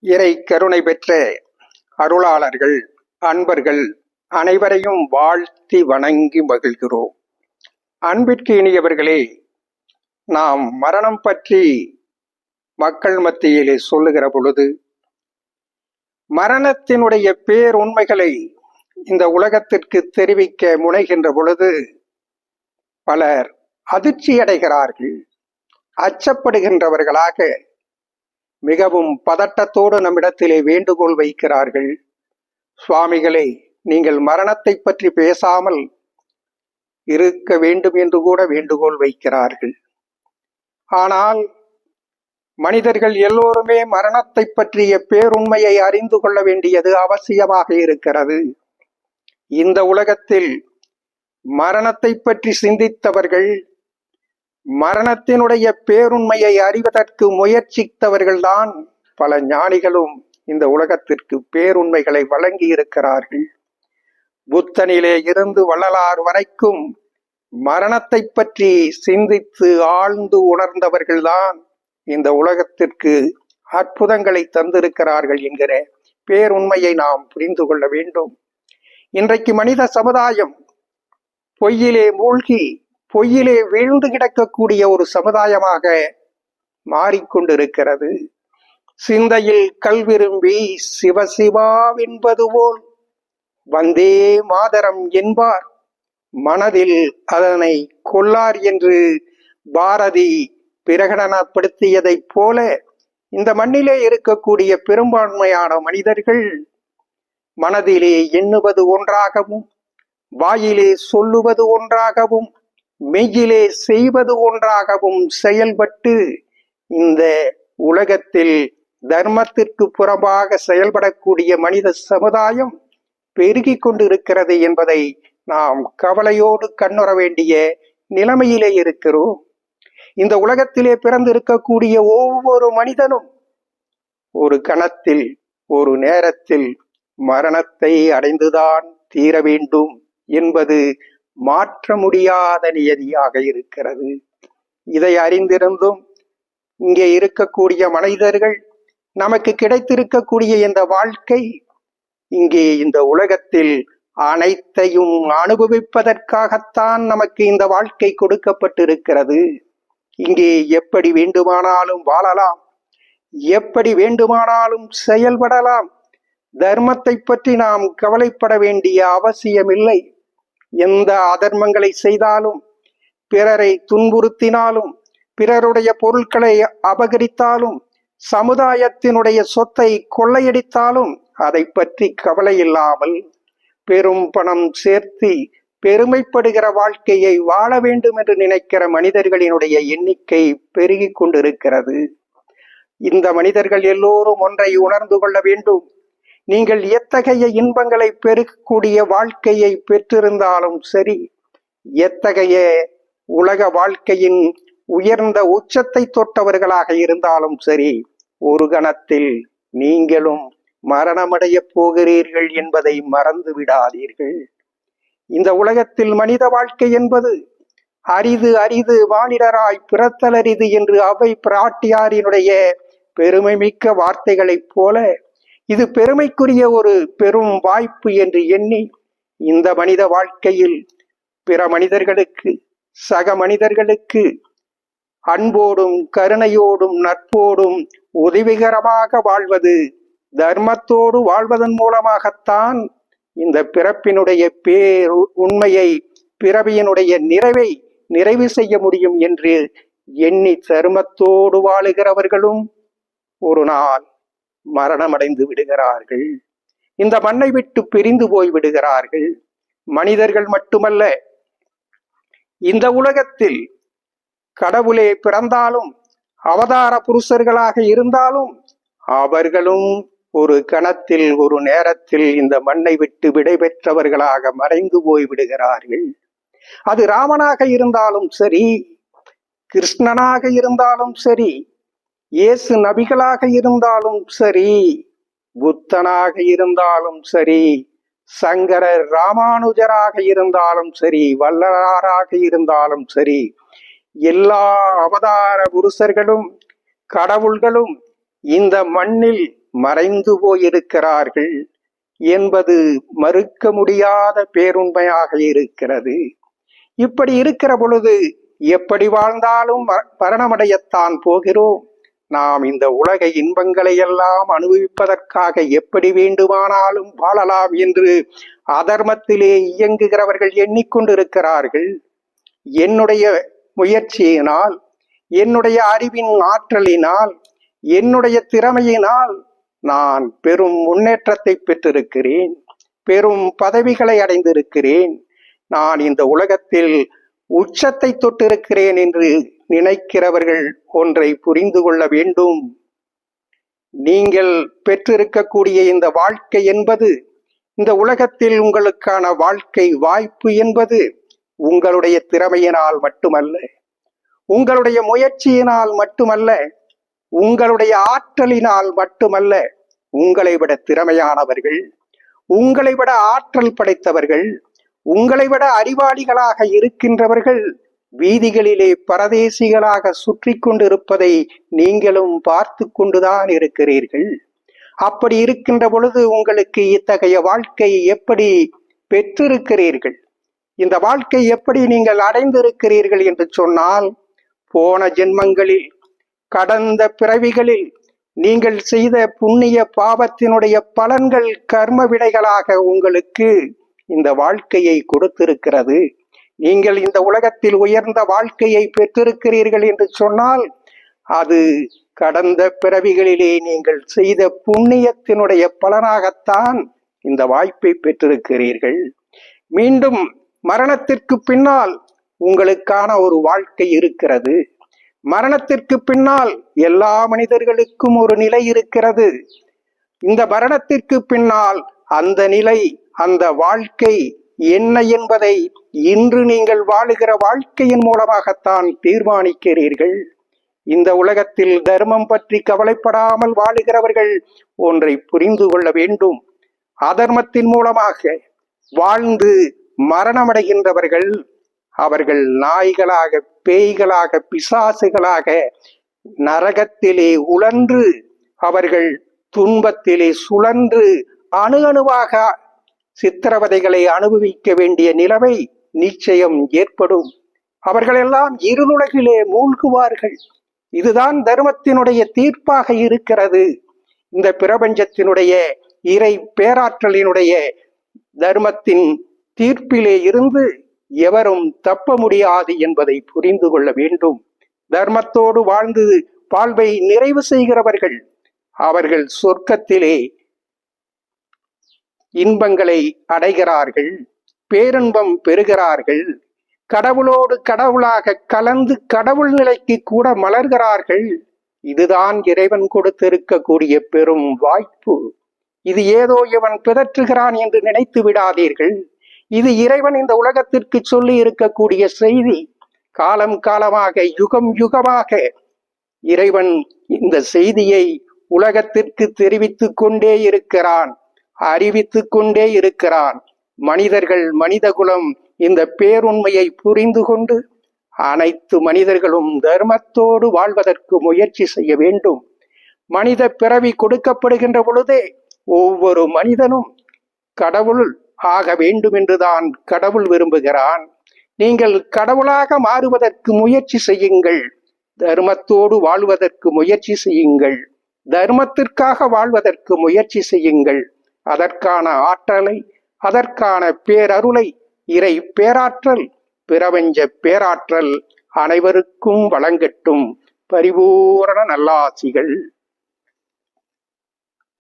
இறை கருணை பெற்ற அருளாளர்கள் அன்பர்கள் அனைவரையும் வாழ்த்தி வணங்கி மகிழ்கிறோம். அன்பிற்கு இனியவர்களே நாம் மரணம் பற்றி மக்கள் மத்தியிலே சொல்லுகிற பொழுது மரணத்தினுடைய பேருண்மைகளை இந்த உலகத்திற்கு தெரிவிக்க முனைகின்ற பொழுது பலர் அதிர்ச்சி அடைகிறார்கள் அச்சப்படுகின்றவர்களாக மிகவும் பதட்டத்தோடு நம்மிடத்திலே வேண்டுகோள் வைக்கிறார்கள். சுவாமிகளே நீங்கள் மரணத்தை பற்றி பேசாமல் இருக்க வேண்டும் என்று கூட வேண்டுகோள் வைக்கிறார்கள். ஆனால் மனிதர்கள் எல்லோருமே மரணத்தை பற்றிய பேருண்மையை அறிந்து கொள்ள வேண்டியது அவசியமாக இருக்கிறது. இந்த உலகத்தில் மரணத்தை பற்றி சிந்தித்தவர்கள் மரணத்தினுடைய பேருண்மையை அறிவதற்கு முயற்சித்தவர்கள்தான் பல ஞானிகளும் இந்த உலகத்திற்கு பேருண்மைகளை வழங்கி இருக்கிறார்கள் புத்தனிலே இருந்து வள்ளலார் வரைக்கும் மரணத்தை பற்றி சிந்தித்து ஆழ்ந்து உணர்ந்தவர்கள்தான் இந்த உலகத்திற்கு அற்புதங்களை தந்திருக்கிறார்கள் என்கிற பேருண்மையை நாம் புரிந்து கொள்ள வேண்டும். இன்றைக்கு மனித சமுதாயம் பொய்யிலே மூழ்கி பொய்யிலே வீழ்ந்து கிடக்கக்கூடிய ஒரு சமுதாயமாக மாறிக்கொண்டிருக்கிறது. சிந்தையில் கல்விரும்பி சிவசிவாவென்பது போல் வந்தே மாதரம் என்பார். மனதில் அதனை கொள்ளார் என்று பாரதி பிரகடனப்படுத்தியதைப் போல இந்த மண்ணிலே இருக்கக்கூடிய பெரும்பான்மையான மனிதர்கள் மனதிலே எண்ணுவது ஒன்றாகவும் வாயிலே சொல்லுவது ஒன்றாகவும் மெய்யிலே செய்வது ஒன்றாகவும் செயல்பட்டு இந்த உலகத்தில் தர்மத்திற்கு புறம்பாக செயல்படக்கூடிய மனித சமுதாயம் பெருகி கொண்டிருக்கிறது என்பதை நாம் கவலையோடு கண்ணுற வேண்டிய நிலைமையிலே இருக்கிறோம். இந்த உலகத்திலே பிறந்திருக்கக்கூடிய ஒவ்வொரு மனிதனும் ஒரு கணத்தில் ஒரு நேரத்தில் மரணத்தை அடைந்துதான் தீர வேண்டும் என்பது மாற்ற முடியாத நியதியாக இருக்கிறது. இதை அறிந்திருந்தும் இங்கே இருக்கக்கூடிய மனிதர்கள் நமக்கு கிடைத்திருக்கக்கூடிய இந்த வாழ்க்கை இங்கே இந்த உலகத்தில் அனைத்தையும் அனுபவிப்பதற்காகத்தான் நமக்கு இந்த வாழ்க்கை கொடுக்கப்பட்டிருக்கிறது. இங்கே எப்படி வேண்டுமானாலும் வாழலாம் எப்படி வேண்டுமானாலும் செயல்படலாம் தர்மத்தை பற்றி நாம் கவலைப்பட வேண்டிய அவசியமில்லை. எந்த அதர்மங்களை செய்தாலும் பிறரை துன்புறுத்தினாலும் பிறருடைய பொருட்களை அபகரித்தாலும் சமுதாயத்தினுடைய சொத்தை கொள்ளையடித்தாலும் அதை பற்றி கவலை இல்லாமல் பெரும் பணம் சேர்த்து பெருமைப்படுகிற வாழ்க்கையை வாழ வேண்டும் என்று நினைக்கிற மனிதர்களினுடைய எண்ணிக்கை பெருகி கொண்டிருக்கிறது. இந்த மனிதர்கள் எல்லோரும் ஒன்றை உணர்ந்து கொள்ள வேண்டும். நீங்கள் எத்தகைய இன்பங்களை பெருக்கக்கூடிய வாழ்க்கையை பெற்றிருந்தாலும் சரி எத்தகைய உலக வாழ்க்கையின் உயர்ந்த உச்சத்தை தொட்டவர்களாக இருந்தாலும் சரி ஒரு கணத்தில் நீங்களும் மரணமடைய போகிறீர்கள் என்பதை மறந்து விடாதீர்கள். இந்த உலகத்தில் மனித வாழ்க்கை என்பது அரிது அரிது வானிடராய் பிறத்தல் அரிது என்று அவை பிராட்டியாரினுடைய பெருமை மிக்க வார்த்தைகளைப் போல இது பெருமைக்குரிய ஒரு பெரும் வாய்ப்பு என்று எண்ணி இந்த மனித வாழ்க்கையில் பிற மனிதர்களுக்கு சக மனிதர்களுக்கு அன்போடும் கருணையோடும் நட்போடும் உதவிகரமாக வாழ்வது தர்மத்தோடு வாழ்வதன் மூலமாகத்தான் இந்த பிறப்பினுடைய பேர் உண்மையை பிறவியினுடைய நிறைவை நிறைவு செய்ய முடியும் என்று எண்ணி தர்மத்தோடு வாழுகிறவர்களும் ஒரு நாள் மரணமடைந்து விடுகிறார்கள். இந்த மண்ணை விட்டு பிரிந்து போய் விடுகிறார்கள். மனிதர்கள் மட்டுமல்ல இந்த உலகத்தில் கடவுளே பிறந்தாலும் அவதார புருஷர்களாக இருந்தாலும் அவர்களும் ஒரு கணத்தில் ஒரு நேரத்தில் இந்த மண்ணை விட்டு விடைபெற்றவர்களாக மறைந்து போய் விடுகிறார்கள். அது ராமனாக இருந்தாலும் சரி கிருஷ்ணனாக இருந்தாலும் சரி இயேசு நபிகளாக இருந்தாலும் சரி புத்தனாக இருந்தாலும் சரி சங்கரர் ராமானுஜராக இருந்தாலும் சரி வல்லராராக இருந்தாலும் சரி எல்லா அவதார புருஷர்களும் கடவுள்களும் இந்த மண்ணில் மறைந்து போயிருக்கிறார்கள் என்பது மறுக்க முடியாத பேருண்மையாக இருக்கிறது. இப்படி இருக்கிற பொழுது எப்படி வாழ்ந்தாலும் மரணமடையத்தான் போகிறோம். நாம் இந்த உலக இன்பங்களை எல்லாம் அனுபவிப்பதற்காக எப்படி வேண்டுமானாலும் வாழலாம் என்று அதர்மத்திலே இயங்குகிறவர்கள் எண்ணிக்கொண்டிருக்கிறார்கள். என்னுடைய முயற்சியினால் என்னுடைய அறிவின் ஆற்றலினால் என்னுடைய திறமையினால் நான் பெரும் முன்னேற்றத்தை பெற்றிருக்கிறேன் பெரும் பதவிகளை அடைந்திருக்கிறேன். நான் இந்த உலகத்தில் உச்சத்தை தொட்டிருக்கிறேன் என்று நினைக்கிறவர்கள் ஒன்றை புரிந்து கொள்ள வேண்டும். நீங்கள் பெற்றிருக்கக்கூடிய இந்த வாழ்க்கை என்பது இந்த உலகத்தில் உங்களுக்கான வாழ்க்கை வாய்ப்பு என்பது உங்களுடைய திறமையினால் மட்டுமல்ல உங்களுடைய முயற்சியினால் மட்டுமல்ல உங்களுடைய ஆற்றலினால் மட்டுமல்ல உங்களை விட திறமையானவர்கள் உங்களை விட ஆற்றல் படைத்தவர்கள் உங்களை விட அறிவாளிகளாக இருக்கின்றவர்கள் வீதிகளிலே பரதேசிகளாக சுற்றி கொண்டிருப்பதை நீங்களும் பார்த்து கொண்டுதான் இருக்கிறீர்கள். அப்படி இருக்கின்ற பொழுது உங்களுக்கு இத்தகைய வாழ்க்கை எப்படி பெற்றிருக்கிறீர்கள்? இந்த வாழ்க்கை எப்படி நீங்கள் அடைந்திருக்கிறீர்கள் என்று சொன்னால் போன ஜென்மங்களில் கடந்த பிறவிகளில் நீங்கள் செய்த புண்ணிய பாவத்தினுடைய பலன்கள் கர்ம விடைகளாக உங்களுக்கு இந்த வாழ்க்கையை கொடுத்திருக்கிறது. நீங்கள் இந்த உலகத்தில் உயர்ந்த வாழ்க்கையை பெற்றிருக்கிறீர்கள் என்று சொன்னால் அது கடந்த பிறவிகளிலே நீங்கள் செய்த புண்ணியத்தினுடைய பலனாகத்தான் இந்த வாய்ப்பை பெற்றிருக்கிறீர்கள். மீண்டும் மரணத்திற்கு பின்னால் உங்களுக்கான ஒரு வாழ்க்கை இருக்கிறது. மரணத்திற்கு பின்னால் எல்லா மனிதர்களுக்கும் ஒரு நிலை இருக்கிறது. இந்த மரணத்திற்கு பின்னால் அந்த நிலை அந்த வாழ்க்கை என்ன என்பதை இன்று நீங்கள் வாழுகிற வாழ்க்கையின் மூலமாகத்தான் தீர்மானிக்கிறீர்கள். இந்த உலகத்தில் தர்மம் பற்றி கவலைப்படாமல் வாழுகிறவர்கள் ஒன்றை புரிந்து கொள்ள வேண்டும். அதர்மத்தின் மூலமாக வாழ்ந்து மரணமடைகின்றவர்கள் அவர்கள் நாய்களாக பேய்களாக பிசாசுகளாக நரகத்திலே உழன்று அவர்கள் துன்பத்திலே சுழன்று அணு அணுவாக சித்திரவதைகளை அனுபவிக்க வேண்டிய நிலைமை நிச்சயம் ஏற்படும். அவர்களெல்லாம் இருளுலகிலே மூழ்குவார்கள். இதுதான் தர்மத்தினுடைய தீர்ப்பாக இருக்கிறது. இந்த பிரபஞ்சத்தினுடைய இறை பேராற்றலினுடைய தர்மத்தின் தீர்ப்பிலே இருந்து எவரும் தப்ப முடியாது என்பதை புரிந்து கொள்ள வேண்டும். தர்மத்தோடு வாழ்ந்து வாழ்வை நிறைவு செய்கிறவர்கள் அவர்கள் சொர்க்கத்திலே இன்பங்களை அடைகிறார்கள். பேரின்பம் பெறுகிறார்கள். கடவுளோடு கடவுளாக கலந்து கடவுள் நிலைக்கு கூட மலர்கிறார்கள். இதுதான் இறைவன் கொடுத்திருக்கக்கூடிய பெரும் வாய்ப்பு. இது ஏதோ இவன் பிதற்றுகிறான் என்று நினைத்து விடாதீர்கள். இது இறைவன் இந்த உலகத்திற்கு சொல்லி இருக்கக்கூடிய செய்தி. காலம் காலமாக யுகம் யுகமாக இறைவன் இந்த செய்தியை உலகத்திற்கு தெரிவித்துக் கொண்டே இருக்கிறான் அறிவித்துக் கொண்டே இருக்கிறான். மனிதர்கள் மனிதகுலம் இந்த பேருண்மையை புரிந்து கொண்டு அனைத்து மனிதர்களும் தர்மத்தோடு வாழ்வதற்கு முயற்சி செய்ய வேண்டும். மனித பிறவி கொடுக்கப்படுகின்ற பொழுதே ஒவ்வொரு மனிதனும் கடவுள் ஆக வேண்டும் என்றுதான் கடவுள் விரும்புகிறான். நீங்கள் கடவுளாக மாறுவதற்கு முயற்சி செய்யுங்கள். தர்மத்தோடு வாழ்வதற்கு முயற்சி செய்யுங்கள். தர்மத்திற்காக வாழ்வதற்கு முயற்சி செய்யுங்கள். அதற்கான ஆற்றலை அதற்கான பேரருளை இறை பேராற்றல் பிரபஞ்ச பேராற்றல் அனைவருக்கும் வழங்கட்டும். பரிபூரண நல்லாசிகள்.